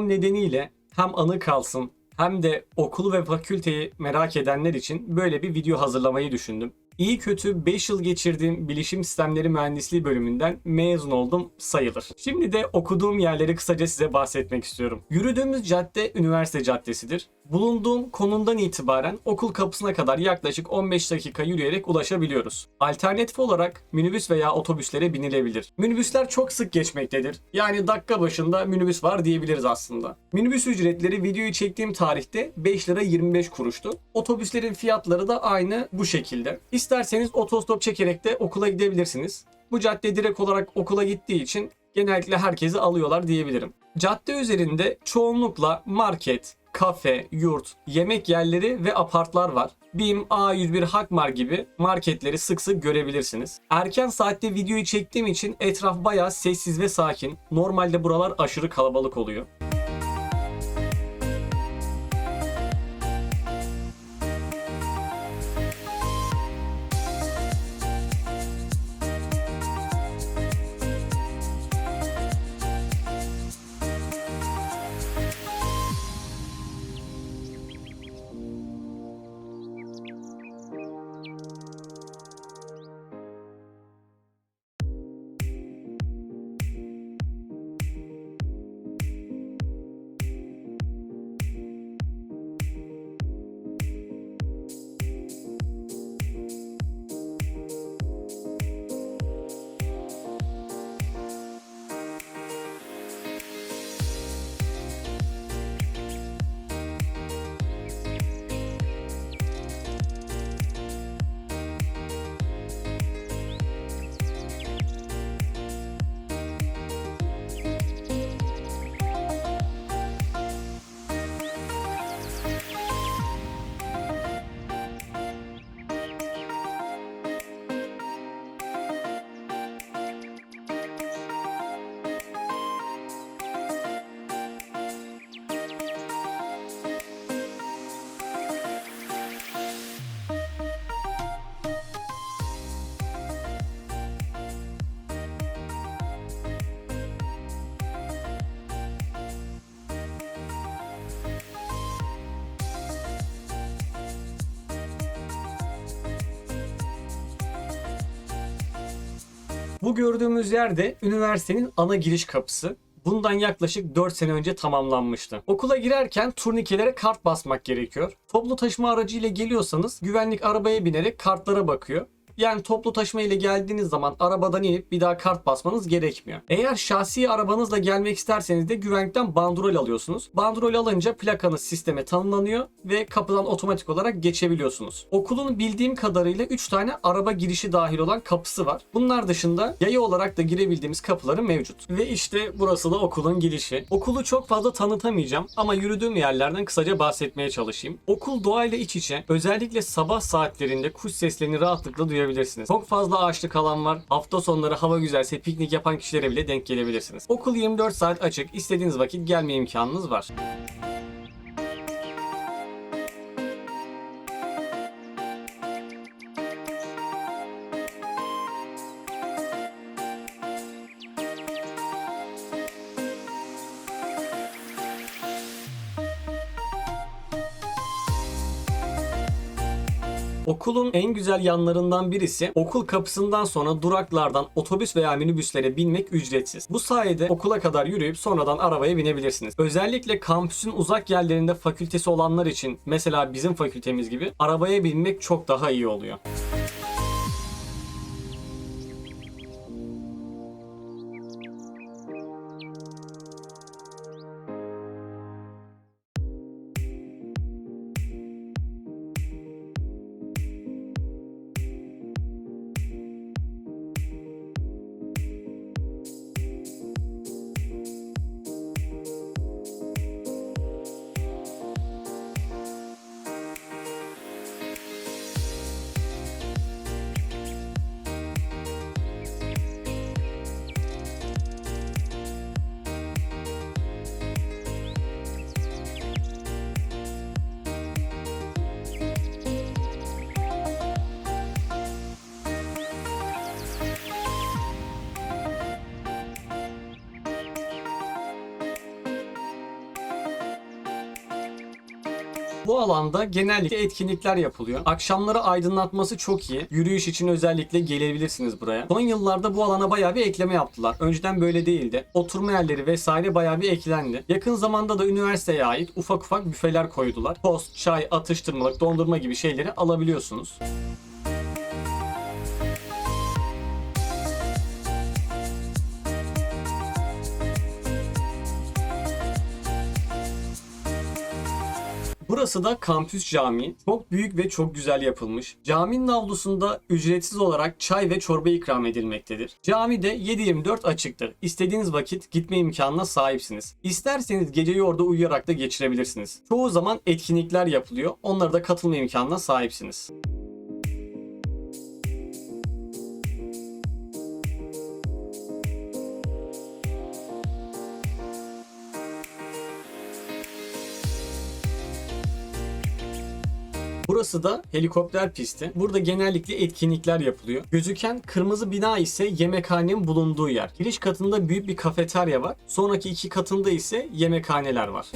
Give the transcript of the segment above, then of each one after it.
olmam nedeniyle hem anı kalsın hem de okulu ve fakülteyi merak edenler için böyle bir video hazırlamayı düşündüm. İyi kötü 5 yıl geçirdiğim bilişim sistemleri mühendisliği bölümünden mezun oldum sayılır. Şimdi de okuduğum yerleri kısaca size bahsetmek istiyorum. Yürüdüğümüz cadde üniversite caddesidir. Bulunduğum konumdan itibaren okul kapısına kadar yaklaşık 15 dakika yürüyerek ulaşabiliyoruz. Alternatif olarak minibüs veya otobüslere binilebilir. Minibüsler çok sık geçmektedir. Yani dakika başında minibüs var diyebiliriz aslında. Minibüs ücretleri videoyu çektiğim tarihte 5 lira 25 kuruştu. Otobüslerin fiyatları da aynı bu şekilde. İsterseniz otostop çekerek de okula gidebilirsiniz. Bu cadde direkt olarak okula gittiği için genellikle herkesi alıyorlar diyebilirim. Cadde üzerinde çoğunlukla market, kafe, yurt, yemek yerleri ve apartlar var. BİM, A101, Hakmar gibi marketleri sık sık görebilirsiniz. Erken saatte videoyu çektiğim için etraf bayağı sessiz ve sakin. Normalde buralar aşırı kalabalık oluyor. Bu gördüğümüz yerde üniversitenin ana giriş kapısı. Bundan yaklaşık 4 sene önce tamamlanmıştı. Okula girerken turnikelere kart basmak gerekiyor. Toplu taşıma aracı ile geliyorsanız güvenlik arabaya binerek kartlara bakıyor. Yani toplu taşıma ile geldiğiniz zaman arabadan inip bir daha kart basmanız gerekmiyor. Eğer şahsi arabanızla gelmek isterseniz de güvenlikten bandrol alıyorsunuz. Bandrol alınca plakanız sisteme tanımlanıyor ve kapıdan otomatik olarak geçebiliyorsunuz. Okulun bildiğim kadarıyla 3 tane araba girişi dahil olan kapısı var. Bunlar dışında yaya olarak da girebildiğimiz kapıları mevcut. Ve işte burası da okulun girişi. Okulu çok fazla tanıtamayacağım ama yürüdüğüm yerlerden kısaca bahsetmeye çalışayım. Okul doğayla iç içe. Özellikle sabah saatlerinde kuş seslerini rahatlıkla duyabilirsiniz. Çok fazla ağaçlık alan var. Hafta sonları hava güzelse piknik yapan kişilere bile denk gelebilirsiniz. Okul 24 saat açık. İstediğiniz vakit gelme imkanınız var. Okulun en güzel yanlarından birisi okul kapısından sonra duraklardan otobüs veya minibüslere binmek ücretsiz. Bu sayede okula kadar yürüyüp sonradan arabaya binebilirsiniz. Özellikle kampüsün uzak yerlerinde fakültesi olanlar için mesela bizim fakültemiz gibi arabaya binmek çok daha iyi oluyor. Bu alanda genellikle etkinlikler yapılıyor. Akşamları aydınlatması çok iyi. Yürüyüş için özellikle gelebilirsiniz buraya. Son yıllarda bu alana bayağı bir ekleme yaptılar. Önceden böyle değildi. Oturma yerleri vesaire bayağı bir eklendi. Yakın zamanda da üniversiteye ait ufak ufak büfeler koydular. Tost, çay, atıştırmalık, dondurma gibi şeyleri alabiliyorsunuz. Burası da Kampüs Camii. Çok büyük ve çok güzel yapılmış. Caminin avlusunda ücretsiz olarak çay ve çorba ikram edilmektedir. Cami de 7-24 açıktır. İstediğiniz vakit gitme imkanına sahipsiniz. İsterseniz geceyi orada uyuyarak da geçirebilirsiniz. Çoğu zaman etkinlikler yapılıyor. Onlara da katılma imkanına sahipsiniz. Burası da helikopter pisti. Burada genellikle etkinlikler yapılıyor. Gözüken kırmızı bina ise yemekhanenin bulunduğu yer. Giriş katında büyük bir kafeterya var. Sonraki iki katında ise yemekhaneler var.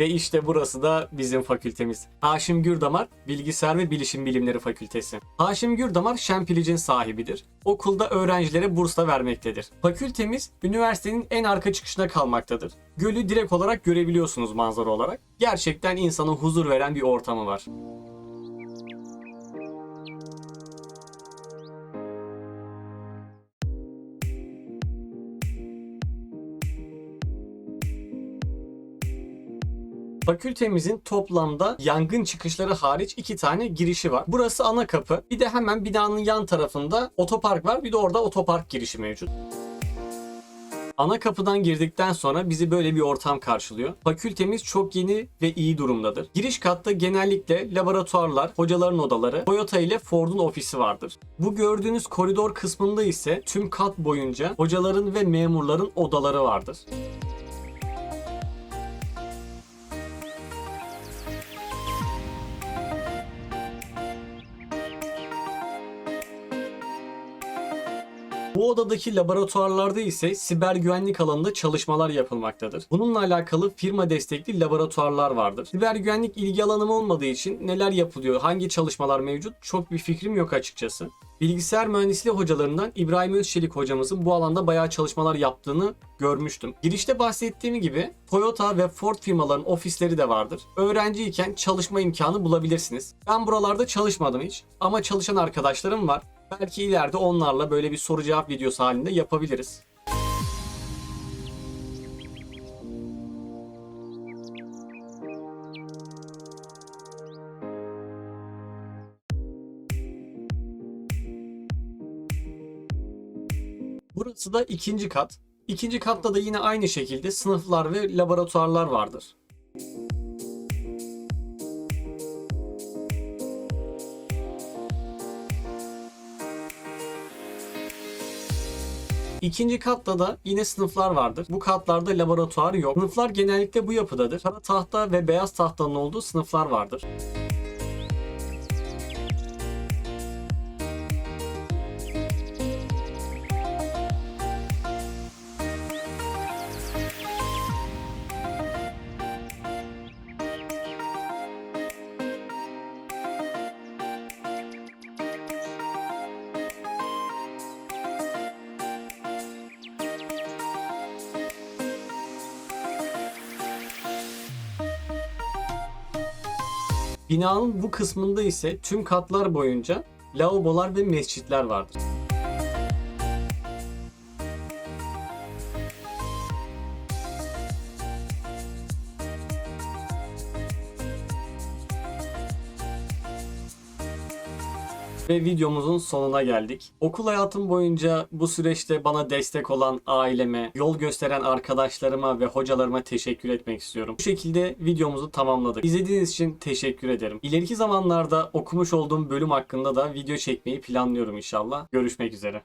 Ve işte burası da bizim fakültemiz. Haşim Gürdamar Bilgisayar ve Bilişim Bilimleri Fakültesi. Haşim Gürdamar Şempilic'in sahibidir. Okulda öğrencilere bursla vermektedir. Fakültemiz üniversitenin en arka çıkışına kalmaktadır. Gölü direkt olarak görebiliyorsunuz manzara olarak. Gerçekten insana huzur veren bir ortamı var. Fakültemizin toplamda yangın çıkışları hariç iki tane girişi var. Burası ana kapı. Bir de hemen binanın yan tarafında otopark var. Bir de orada otopark girişi mevcut. Ana kapıdan girdikten sonra bizi böyle bir ortam karşılıyor. Fakültemiz çok yeni ve iyi durumdadır. Giriş katta genellikle laboratuvarlar, hocaların odaları, Toyota ile Ford'un ofisi vardır. Bu gördüğünüz koridor kısmında ise tüm kat boyunca hocaların ve memurların odaları vardır. Bu odadaki laboratuvarlarda ise siber güvenlik alanında çalışmalar yapılmaktadır. Bununla alakalı firma destekli laboratuvarlar vardır. Siber güvenlik ilgi alanım olmadığı için neler yapılıyor, hangi çalışmalar mevcut çok bir fikrim yok açıkçası. Bilgisayar mühendisliği hocalarından İbrahim Özçelik hocamızın bu alanda bayağı çalışmalar yaptığını görmüştüm. Girişte bahsettiğim gibi Toyota ve Ford firmaların ofisleri de vardır. Öğrenciyken çalışma imkanı bulabilirsiniz. Ben buralarda çalışmadım hiç ama çalışan arkadaşlarım var. Belki ileride onlarla böyle bir soru cevap videosu halinde yapabiliriz. Burası da ikinci kat. İkinci katta da yine aynı şekilde sınıflar ve laboratuvarlar vardır. İkinci katta da yine sınıflar vardır. Bu katlarda laboratuvar yok. Sınıflar genellikle bu yapıdadır. Kara tahta ve beyaz tahtanın olduğu sınıflar vardır. Binanın bu kısmında ise tüm katlar boyunca lavabolar ve mescitler vardır. Ve videomuzun sonuna geldik. Okul hayatım boyunca bu süreçte bana destek olan aileme, yol gösteren arkadaşlarıma ve hocalarıma teşekkür etmek istiyorum. Bu şekilde videomuzu tamamladık. İzlediğiniz için teşekkür ederim. İleriki zamanlarda okumuş olduğum bölüm hakkında da video çekmeyi planlıyorum inşallah. Görüşmek üzere.